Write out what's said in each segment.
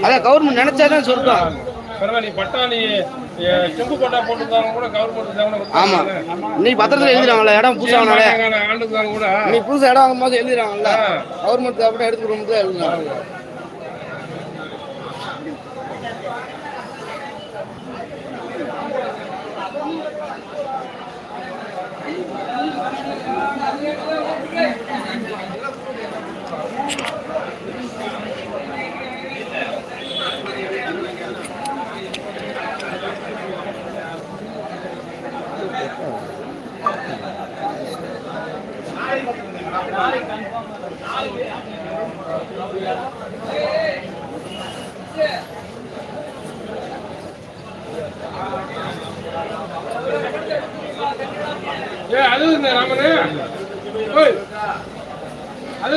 அதான் கவர்மெண்ட் நினைச்சாதான் சொல்றோம். பரவாயில்ல நீ பட்டாணி செம்பு பட்டா போட்டுருந்தாங்க கூட கவர்மெண்ட் ஆமா. இன்னைக்கு பத்திரத்துல எழுதுறாங்கல்ல இடம் புதுசா வாங்கினாலே. ஆண்டுக்கு கூட. இன்னைக்கு புதுசா இடம் வாங்கும்போது எழுதுறாங்கல்ல கவர்மெண்ட் அப்படியே எடுத்துக்கிறோம் தான் எழுதுறாங்க ஏ அது இந்த ராமனு? ஓய் அது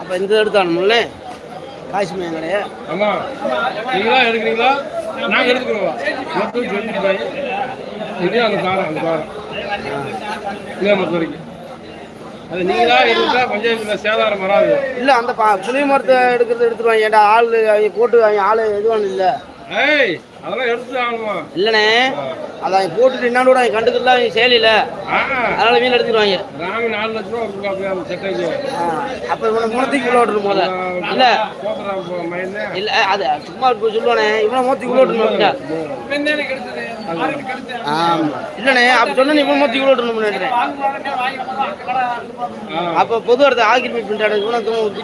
அப்ப இந்த எடுத்தானுமில்ல காசு மீன் கடையா ஆமா நீங்களா எடுக்கிறீங்களா? நாங்க எடுத்துக்கிறோம் மொத்தம் டுவெண்ட்டி அந்த காரம் அந்த காரம் இதே மொத்தம் வரைக்கும். அது நீங்களா எடுத்தா பஞ்சாயத்துல சேதாரம் வராது. இல்ல அந்த பா- புளிய மரத்தை எடுக்கிறது எடுத்துருவாங்க ஏன்டா ஆள் அவங்க போட்டு அவங்க ஆள் எதுவும் இல்ல. ஏய் அதெல்லாம் எடுத்து ஆகணுமா? இல்லண்ணே. அதான் போட்டுட்டு என்னான்னு கூட செயலில ஆ. அதனால மீன் எடுத்துருவாங்க ராமி நாலு லட்ச ரூபா அப்ப இவனை மூணத்துக்கு உள்ள விட்டுரும் இல்ல. அது சும்மா சொல்லுவானே. இவனை மூத்துக்கு உள்ள விட்டுரும் இல்லண்ணே அப்ப சொன்ன இவன் மூத்துக்கு உள்ள விட்டுரும் நினைக்கிறேன். அப்ப பொது இடத்த ஆக்கிரமிப்பு பண்ணிட்டாரு இவனை தூக்கி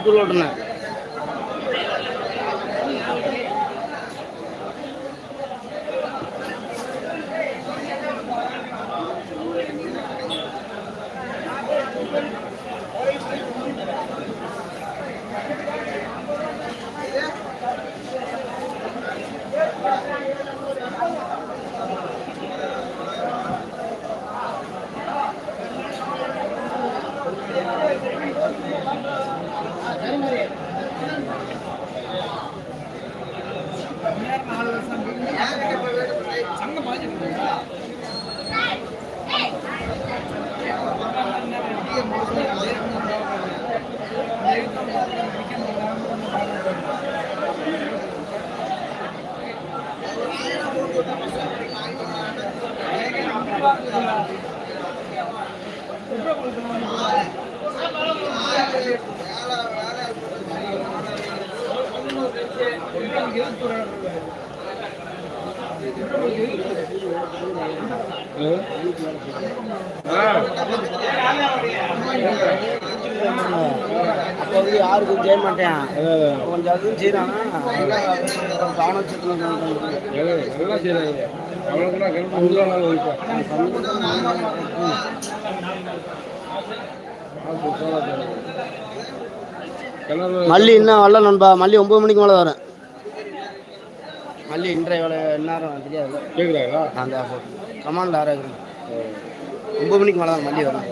அப்ப யாருக்கும் செய்ய மாட்டேன். கொஞ்சம் அதுவும் செய்யறானா கவனம் நல்லா செய்யறாங்க மல்லி இன்னும் வரல நண்பா? மல்லி ஒன்பது மணிக்கு மேலே வரும் மல்லி இன்றைய வேலை நேரம் தெரியாது. கேட்குறாங்களா அந்த கமாண்டில் ஆறாயிரம் ஒன்பது மணிக்கு மேலே தான் மல்லி வரும்